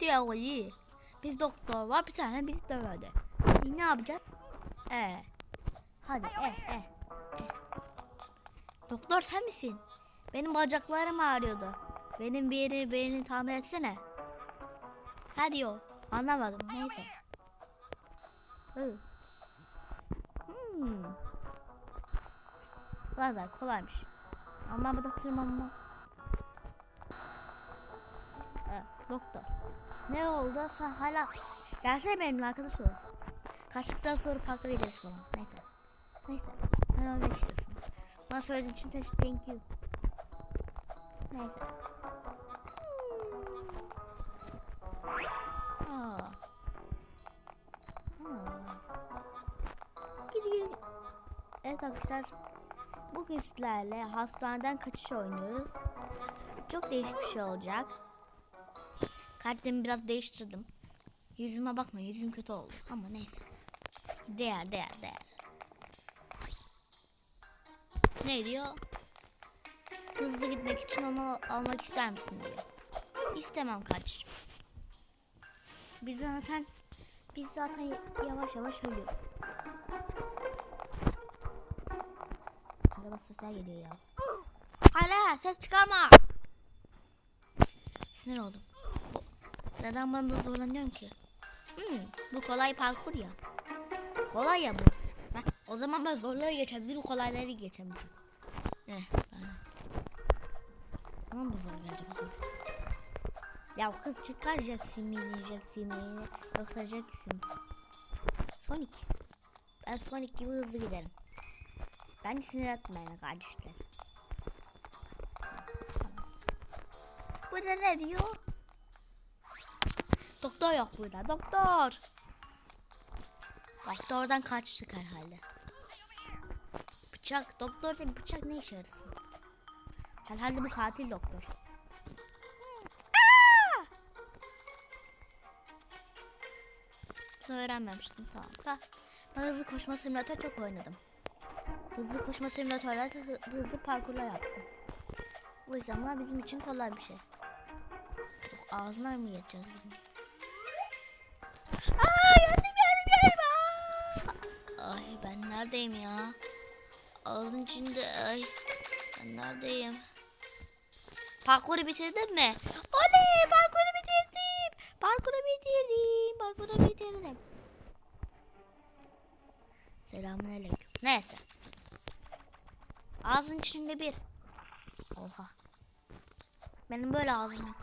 teori. Biz doktor var bir tane biz dövüyordu. Biz ne yapacağız? Ee. Hadi eh eh. Doktor sen misin? Benim bacaklarım ağrıyordu. Benim bir yeri beni tamir etsene. Hadi yo. Anlamadım. Neyse. Hı. Hmm. Valla kolaymış. Anlamadım tırmanma. Evet, doktor. Ne oldu? Sen hala... Gelsene benimle arkadaş ol. Kaçtıktan sonra parka gideriz falan. Neyse. Neyse. Sen ölmek istiyorsun. Bana söylediğin için teşekkür thank you. Neyse. Aa. Aa. Evet arkadaşlar. Bu hislerle hastaneden kaçış oynuyoruz. Çok değişik bir şey olacak. Kartımı biraz değiştirdim. Yüzüme bakma yüzüm kötü oldu ama neyse. Değer değer değer. Ne diyor? Hızlı gitmek için onu almak ister misin diyor. İstemem kardeşim. Biz zaten biz zaten yavaş yavaş ölüyoruz. Araba sesler geliyor ya. Hala ses çıkarma. Sinir oldum. Bu- Neden ben de zorlanıyorum ki? Hmm, bu kolay parkur ya. Kolay ya bu. Ben, o zaman ben zorları geçebilirim, kolayları geçebilirim. Eh, ben. Tamam mı zor geldi bakalım. Ya kız çıkar Jacksimini, Jacksimini, yoksa Jacksim. Sonic. Ben Sonic gibi hızlı giderim. Ben sinir etmeyin kardeşler. Burada ne diyor? Doktor yok burada. Doktor. Doktordan kaçtık herhalde. Bıçak. Doktor değil bıçak ne işe yarasın? Herhalde bu katil doktor. Aa! Bunu öğrenmemiştim. Tamam. Da, ben hızlı koşma simülatör çok oynadım. Hızlı koşma simülatörler hı- hızlı parkurla yaptım. O yüzden bizim için kolay bir şey. Ağzına mı geçeceğiz bunu? Neredeyim ya? Ağzın içinde ay. Ben neredeyim? Parkuru bitirdin mi? Oley parkuru bitirdim. Parkuru bitirdim. Parkuru bitirdim. Selamünaleyküm. Neyse. Ağzın içinde bir. Oha. Benim böyle ağzım yok.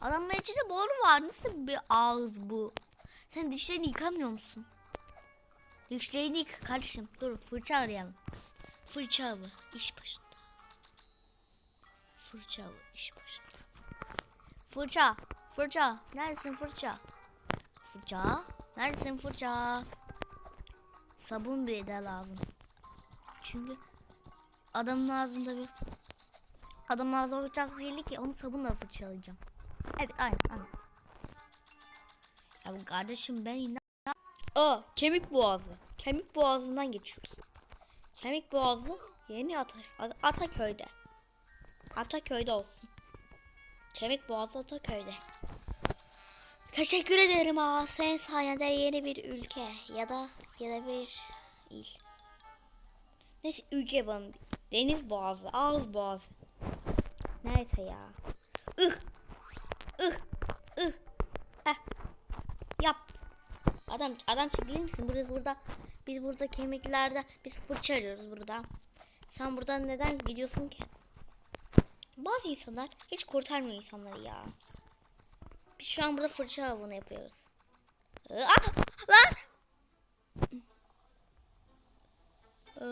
Adamın içinde boru var. Nasıl bir ağız bu? Sen dişlerini yıkamıyor musun? Yık kardeşim. Dur fırça arayalım. Fırça avı iş başında. Fırça avı iş başında. Fırça. Fırça. Neredesin fırça? Fırça. Neredesin fırça? Sabun bir de lazım. Çünkü adamın ağzında bir adamın ağzında olacak belli ki onu sabunla fırçalayacağım. Evet aynen aynen. Ya kardeşim ben inan... Aa kemik boğazı. Kemik boğazından geçiyoruz. Kemik boğazı yeni Ata At- Ataköy'de. Ataköy'de olsun. Kemik boğazı Ataköy'de. Teşekkür ederim aa. Senin sayende yeni bir ülke ya da ya da bir il. Neyse ülke bana. Deniz boğazı, ağız boğazı. Neyse ya. Ih. Ih. Ih. Heh. Yap. Adam adam çekilir misin? Burada burada biz burada kemiklerde biz fırça arıyoruz burada. Sen buradan neden gidiyorsun ki? Bazı insanlar hiç kurtarmıyor insanları ya. Biz şu an burada fırça avını yapıyoruz. Aa, lan! Ee,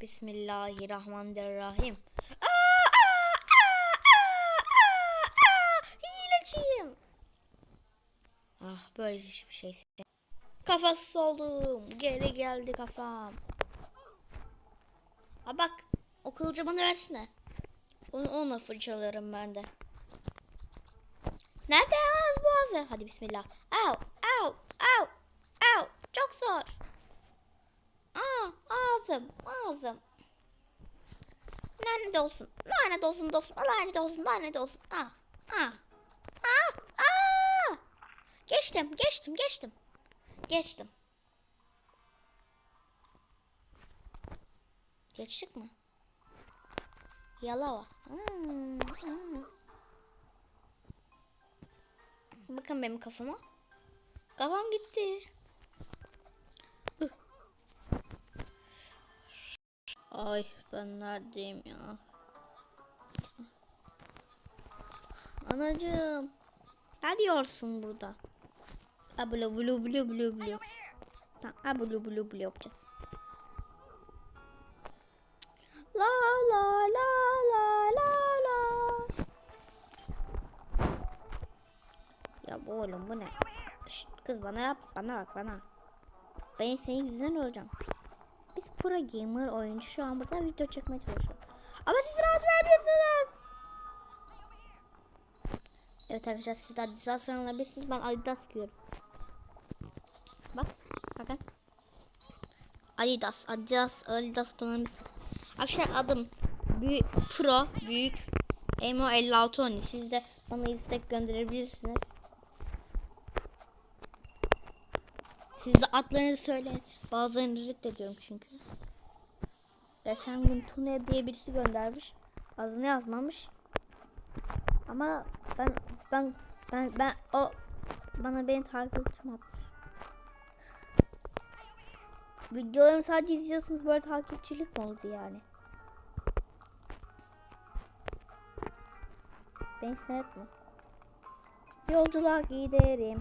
Bismillahirrahmanirrahim. Aa, aa, aa, aa, aa, Hileciyim. Ah böyle hiçbir şey. Kafasız oldum. Geri geldi kafam. Ha bak o kılıcı bana versene. Onu onunla fırçalarım ben de. Nerede ağız boğazı? Hadi bismillah. Au, au, au, au. Çok zor. Aa, ağzım, ağzım. Lanet olsun. Lanet olsun dostum. Lanet olsun, lanet olsun. Ah. Ah, geçtim geçtim geçtim. Geçtim. Geçtik mi? Yalava. Hmm, hmm. Bakın benim kafama. Kafam gitti. Ay ben neredeyim ya? Anacığım. Ne diyorsun burada? Ablu blu blu blu blu. Tamam ablu blu blu yapacağız. La la la la la la. Ya bu oğlum bu ne? Şşt, kız bana yap bana bak bana. Ben senin yüzünden olacağım. Biz pro gamer oyuncu şu an burada video çekmeye çalışıyoruz. Ama siz rahat vermiyorsunuz. Evet arkadaşlar siz Adidas alabilirsiniz. Ben Adidas giyiyorum. Bak bakın. Adidas, Adidas, Adidas kullanabilirsiniz. Arkadaşlar adım büyük, Pro Büyük Emo 56 Oni. Siz de bana istek gönderebilirsiniz. Siz de adlarınızı söyleyin. Bazılarını reddediyorum çünkü. Geçen gün Tune diye birisi göndermiş. Adını yazmamış. Ama ben ben ben ben o bana beni takipçim atmış. Videolarımı sadece izliyorsunuz böyle takipçilik mi oldu yani? Beni seyretme. Yolculuğa giderim.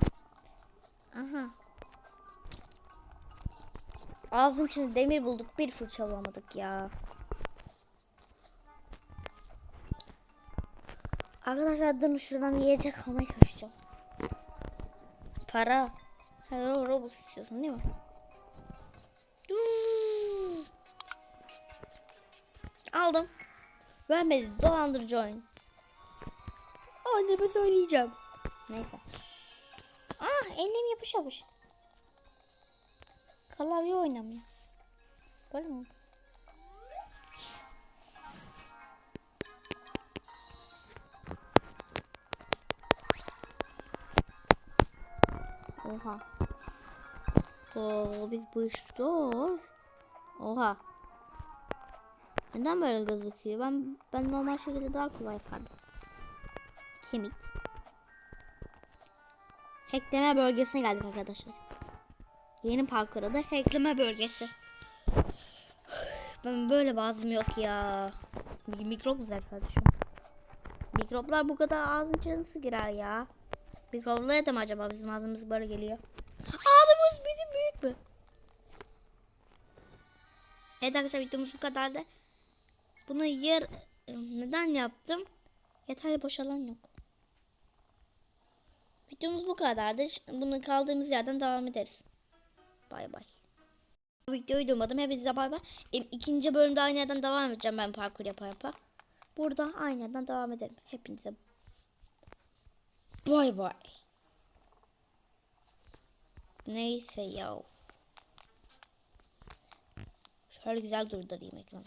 Aha. Ağzın içinde demir bulduk bir fırça bulamadık ya. Arkadaşlar durun şuradan yiyecek almaya çalışacağım. Para. Hello Robux istiyorsun değil mi? Aldım. Vermedi. Dolandırıcı oyun. Anneme söyleyeceğim. Neyse. Ah elim yapış yapış. Klavye oynamıyor. Gördün mü? Oha. Oo, biz bu işi zor. Oha. Neden böyle gözüküyor? Ben ben normal şekilde daha kolay yapardım. Kemik. Hackleme bölgesine geldik arkadaşlar. Yeni parkura da hackleme bölgesi. Ben böyle bazım yok ya. Mik- Mikrop güzel kardeşim. Mikroplar bu kadar ağzın içine nasıl girer ya? Mikroplara da mı acaba bizim ağzımız böyle geliyor? Evet arkadaşlar videomuz bu kadardı. Bunu yer neden yaptım? Yeterli boş alan yok. Videomuz bu kadardı. Bunu kaldığımız yerden devam ederiz. Bay bay. Videoyu durmadım. Hepinize bay bay. E, İkinci bölümde aynı yerden devam edeceğim ben parkur yapa yapa. Burada aynı yerden devam ederim. Hepinize bay bay. Neyse ya. Şöyle güzel durdurayım ekranı.